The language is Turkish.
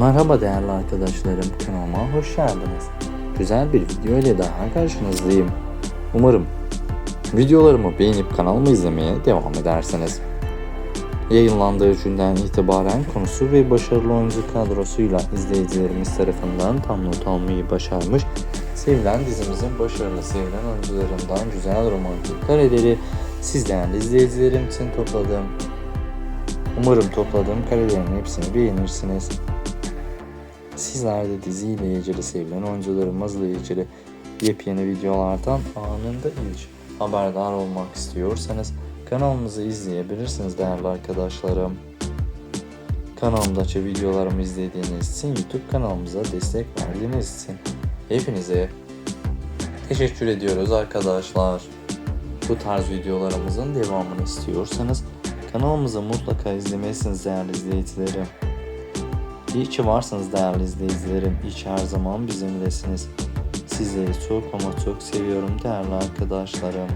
Merhaba değerli arkadaşlarım, kanalıma hoş geldiniz. Güzel bir video ile daha karşınızdayım. Umarım videolarımı beğenip kanalımı izlemeye devam edersiniz. Yayınlandığı günden itibaren konusu ve başarılı oyuncu kadrosuyla izleyicilerimiz tarafından tam not almayı başarmış, sevilen dizimizin başarılı sevilen oyuncularından güzel romantik kareleri siz değerli izleyicilerim için topladım. Umarım topladığım karelerin hepsini beğenirsiniz. Sizler de diziyle ilgili sevilen oyuncularımızla ilgili yepyeni videolardan anında ilk haberdar olmak istiyorsanız kanalımızı izleyebilirsiniz değerli arkadaşlarım. Kanalımdaki videolarımı izlediğiniz için YouTube kanalımıza destek verdiğiniz için hepinize teşekkür ediyoruz arkadaşlar. Bu tarz videolarımızın devamını istiyorsanız kanalımızı mutlaka izlemelisiniz değerli izleyicilerim. İyi ki varsınız değerli izleyicilerim. İyi ki her zaman bizimlesiniz. Sizleri çok ama çok seviyorum değerli arkadaşlarım.